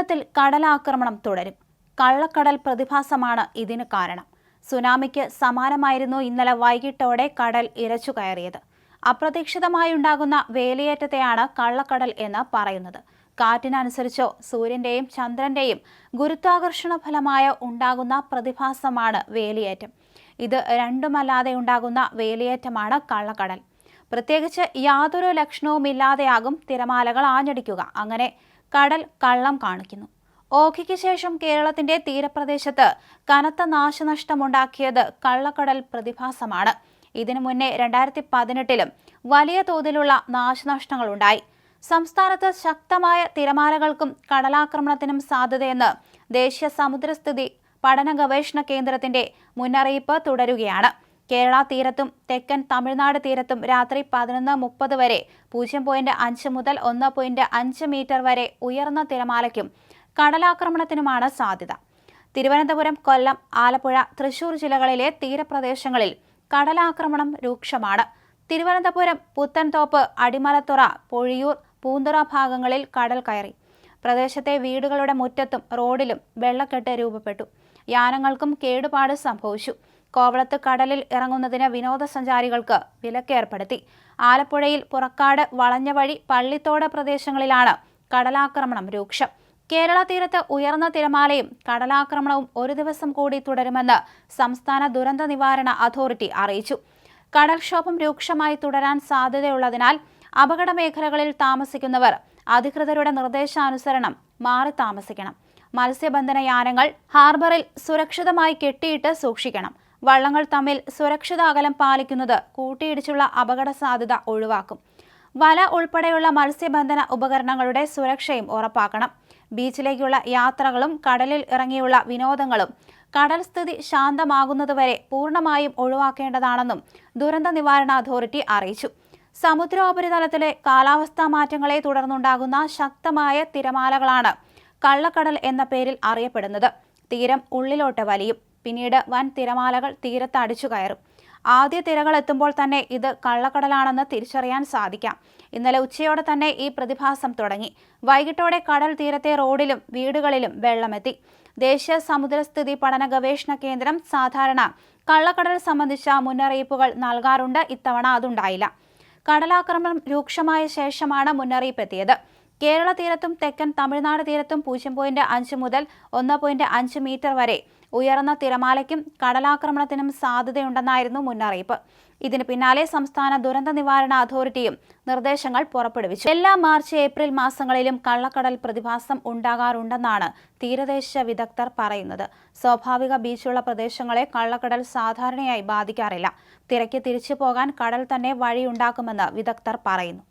കേരളത്തിൽ കടലാക്രമണം തുടരും. കള്ളക്കടൽ പ്രതിഭാസമാണ് ഇതിന് കാരണം. സുനാമിക്ക് സമാനമായിരുന്നു ഇന്നലെ വൈകിട്ടോടെ കടൽ ഇരച്ചു കയറിയത്. അപ്രതീക്ഷിതമായുണ്ടാകുന്ന വേലിയേറ്റത്തെയാണ് കള്ളക്കടൽ എന്ന് പറയുന്നത്. കാറ്റിനനുസരിച്ചോ സൂര്യന്റെയും ചന്ദ്രന്റെയും ഗുരുത്വാകർഷണ ഫലമായ ഉണ്ടാകുന്ന പ്രതിഭാസമാണ് വേലിയേറ്റം. ഇത് രണ്ടുമല്ലാതെ ഉണ്ടാകുന്ന വേലിയേറ്റമാണ് കള്ളക്കടൽ. പ്രത്യേകിച്ച് യാതൊരു ലക്ഷണവുമില്ലാതെയാകും തിരമാലകൾ ആഞ്ഞടിക്കുക. അങ്ങനെ കടൽ കള്ളം കാണിക്കുന്നു. ഓഖിക്ക് ശേഷം കേരളത്തിന്റെ തീരപ്രദേശത്ത് കനത്ത നാശനഷ്ടമുണ്ടാക്കിയത് കള്ളക്കടൽ പ്രതിഭാസമാണ്. ഇതിനു മുന്നേ രണ്ടായിരത്തി പതിനെട്ടിലും വലിയ തോതിലുള്ള നാശനഷ്ടങ്ങളുണ്ടായി. സംസ്ഥാനത്ത് ശക്തമായ തിരമാലകൾക്കും കടലാക്രമണത്തിനും സാധ്യതയെന്ന് ദേശീയ സമുദ്രസ്ഥിതി പഠന ഗവേഷണ കേന്ദ്രത്തിന്റെ മുന്നറിയിപ്പ് തുടരുകയാണ്. കേരള തീരത്തും തെക്കൻ തമിഴ്നാട് തീരത്തും രാത്രി പതിനൊന്ന് മുപ്പത് വരെ പൂജ്യം പോയിന്റ് അഞ്ച് മുതൽ ഒന്ന് പോയിന്റ് അഞ്ച് മീറ്റർ വരെ ഉയർന്ന തിരമാലയ്ക്കും കടലാക്രമണത്തിനുമാണ് സാധ്യത. തിരുവനന്തപുരം കൊല്ലം ആലപ്പുഴ തൃശൂർ ജില്ലകളിലെ തീരപ്രദേശങ്ങളിൽ കടലാക്രമണം രൂക്ഷമാണ്. തിരുവനന്തപുരം പുത്തൻതോപ്പ് അടിമലത്തുറ പൊഴിയൂർ പൂന്തുറ ഭാഗങ്ങളിൽ കടൽ കയറി. പ്രദേശത്തെ വീടുകളുടെ മുറ്റത്തും റോഡിലും വെള്ളക്കെട്ട് രൂപപ്പെട്ടു. യാനങ്ങൾക്കും കേടുപാട് സംഭവിച്ചു. കോവളത്ത് കടലിൽ ഇറങ്ങുന്നതിന് വിനോദസഞ്ചാരികൾക്ക് വിലക്കേർപ്പെടുത്തി. ആലപ്പുഴയിൽ പുറക്കാട് വളഞ്ഞ വഴി പള്ളിത്തോട് പ്രദേശങ്ങളിലാണ് കടലാക്രമണം രൂക്ഷം. കേരള തീരത്ത് ഉയർന്ന തിരമാലയും കടലാക്രമണവും ഒരു ദിവസം കൂടി തുടരുമെന്ന് സംസ്ഥാന ദുരന്ത നിവാരണ അതോറിറ്റി അറിയിച്ചു. കടൽക്ഷോഭം രൂക്ഷമായി തുടരാൻ സാധ്യതയുള്ളതിനാൽ അപകട മേഖലകളിൽ താമസിക്കുന്നവർ അധികൃതരുടെ നിർദ്ദേശാനുസരണം മാറി താമസിക്കണം. മത്സ്യബന്ധന യാനങ്ങൾ ഹാർബറിൽ സുരക്ഷിതമായി കെട്ടിയിട്ട് സൂക്ഷിക്കണം. വള്ളങ്ങൾ തമ്മിൽ സുരക്ഷിത അകലം പാലിക്കുന്നത് കൂട്ടിയിടിച്ചുള്ള അപകട സാധ്യത ഒഴിവാക്കും. വല ഉൾപ്പെടെയുള്ള മത്സ്യബന്ധന ഉപകരണങ്ങളുടെ സുരക്ഷയും ഉറപ്പാക്കണം. ബീച്ചിലേക്കുള്ള യാത്രകളും കടലിൽ ഇറങ്ങിയുള്ള വിനോദങ്ങളും കടൽ സ്ഥിതി ശാന്തമാകുന്നതുവരെ പൂർണമായും ഒഴിവാക്കേണ്ടതാണെന്നും ദുരന്ത നിവാരണ അതോറിറ്റി അറിയിച്ചു. സമുദ്രോപരിതലത്തിലെ കാലാവസ്ഥാ മാറ്റങ്ങളെ തുടർന്നുണ്ടാകുന്ന ശക്തമായ തിരമാലകളാണ് കള്ളക്കടൽ എന്ന പേരിൽ അറിയപ്പെടുന്നത്. തീരം ഉള്ളിലോട്ട് വലിയും. പിന്നീട് വൻ തിരമാലകൾ തീരത്ത് അടിച്ചു കയറും. ആദ്യ തിരകൾ എത്തുമ്പോൾ തന്നെ ഇത് കള്ളക്കടലാണെന്ന് തിരിച്ചറിയാൻ സാധിക്കാം. ഇന്നലെ ഉച്ചയോടെ തന്നെ ഈ പ്രതിഭാസം തുടങ്ങി. വൈകിട്ടോടെ കടൽ തീരത്തെ റോഡിലും വീടുകളിലും വെള്ളമെത്തി. ദേശീയ സമുദ്രസ്ഥിതി പഠന ഗവേഷണ കേന്ദ്രം സാധാരണ കള്ളക്കടൽ സംബന്ധിച്ച മുന്നറിയിപ്പുകൾ നൽകാറുണ്ട്. ഇത്തവണ അതുണ്ടായില്ല. കടലാക്രമണം രൂക്ഷമായ ശേഷമാണ് മുന്നറിയിപ്പ് എത്തിയത്. കേരള തീരത്തും തെക്കൻ തമിഴ്നാട് തീരത്തും പൂജ്യം പോയിന്റ് അഞ്ച് മുതൽ ഒന്ന് പോയിന്റ് അഞ്ച് മീറ്റർ വരെ ഉയർന്ന തിരമാലയ്ക്കും കടലാക്രമണത്തിനും സാധ്യതയുണ്ടെന്നായിരുന്നു മുന്നറിയിപ്പ്. ഇതിന് പിന്നാലെ സംസ്ഥാന ദുരന്ത നിവാരണ അതോറിറ്റിയും നിർദ്ദേശങ്ങൾ പുറപ്പെടുവിച്ചു. എല്ലാ മാർച്ച് ഏപ്രിൽ മാസങ്ങളിലും കള്ളക്കടൽ പ്രതിഭാസം ഉണ്ടാകാറുണ്ടെന്നാണ് തീരദേശ വിദഗ്ധർ പറയുന്നത്. സ്വാഭാവിക ബീച്ചുള്ള പ്രദേശങ്ങളെ കള്ളക്കടൽ സാധാരണയായി ബാധിക്കാറില്ല. തിരക്ക് തിരിച്ചു പോകാൻ കടൽ തന്നെ വഴിയുണ്ടാക്കുമെന്ന് വിദഗ്ധർ പറയുന്നു.